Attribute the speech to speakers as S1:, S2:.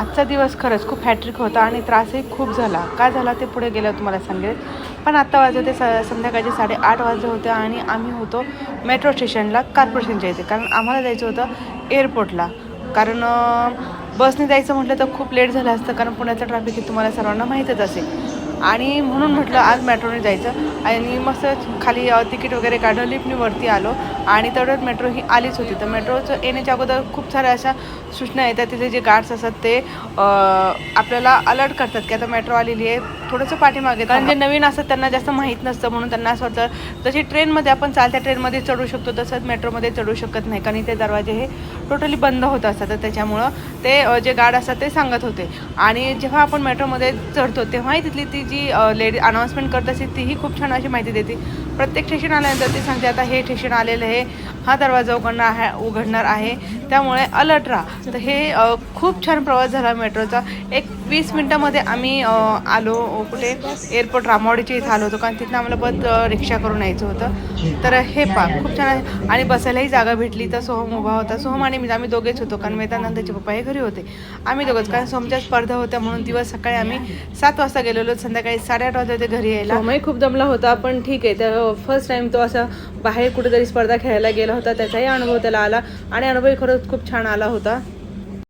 S1: आजचा दिवस खरंच खूप हॅट्रिक होता आणि त्रासही खूप झाला. काय झाला ते पुढे गेलं तुम्हाला सांगेल. पण आत्ता वाजले होते स संध्याकाळचे साडेआठ वाजले होते आणि आम्ही होतो मेट्रो स्टेशनला कॉर्पोरेशनच्या इथे. कारण आम्हाला जायचं होतं एअरपोर्टला कारण बसने जायचं म्हटलं तर खूप लेट झालं असतं. कारण पुण्याचं ट्रॅफिक हे तुम्हाला सर्वांना माहीतच असेल. आणि म्हणून म्हटलं आज मेट्रोने जायचं. आणि मस्त खाली तिकीट वगैरे काढलं लिफ्टनी वरती आलो. आणि तेवढ्यात मेट्रो ही आलीच होती. तर मेट्रोचं येण्याच्या अगोदर खूप साऱ्या अशा सूचना येतात तिथे जे गार्ड्स असतात ते आपल्याला अलर्ट करतात की आता मेट्रो आलेली आहे थोडंसं पाठीमागे कारण जे नवीन असतात त्यांना जास्त माहीत नसतं म्हणून त्यांना असं वाटतं जशी ट्रेनमध्ये आपण चालत्या ट्रेनमध्ये चढू शकतो तसंच मेट्रोमध्ये चढू शकत नाही कारण ते दरवाजे हे टोटली बंद होत असतात. तर त्याच्यामुळं ते जे गार्ड असतात ते सांगत होते. आणि जेव्हा आपण मेट्रोमध्ये चढतो तेव्हाही तिथली ती जी लेडी अनाऊन्समेंट करत असते तीही खूप छान अशी माहिती देते प्रत्येक स्टेशन आल्यानंतर ते सांगते आता हे ठेशन आलेलं आहे हा दरवाजा उघडणार आहे उघडणार आहे. त्यामुळे अलर्ट राहा. तर हे खूप छान प्रवास झाला मेट्रोचा. एक वीस मिनटामध्ये आम्ही आलो कुठे? एअरपोर्ट रामवाडीच्या इथं आलो होतो कारण तिथनं आम्हाला बस रिक्षा करून यायचं होतं. तर हे पा खूप छान आहे. आणि बसायलाही जागा भेटली. तर सोहम उभा होता. सोहम आणि मी आम्ही दोघेच होतो कारण वेदानंदाचे पप्पा हे घरी होते. आम्ही दोघंच कारण सोमच्या स्पर्धा होत्या म्हणून दिवस सकाळी आम्ही सात वाजता गेलेलो. संध्याकाळी साडेआठ वाजता होते घरी यायला. खूप दमला होता पण ठीक आहे. तर फर्स्ट टाइम तो असा बाहेर कुठेतरी स्पर्धा खेळायला गेला होता त्याचाही अनुभव त्याला आला आणि अनुभव खरंच खूप छान आला होता.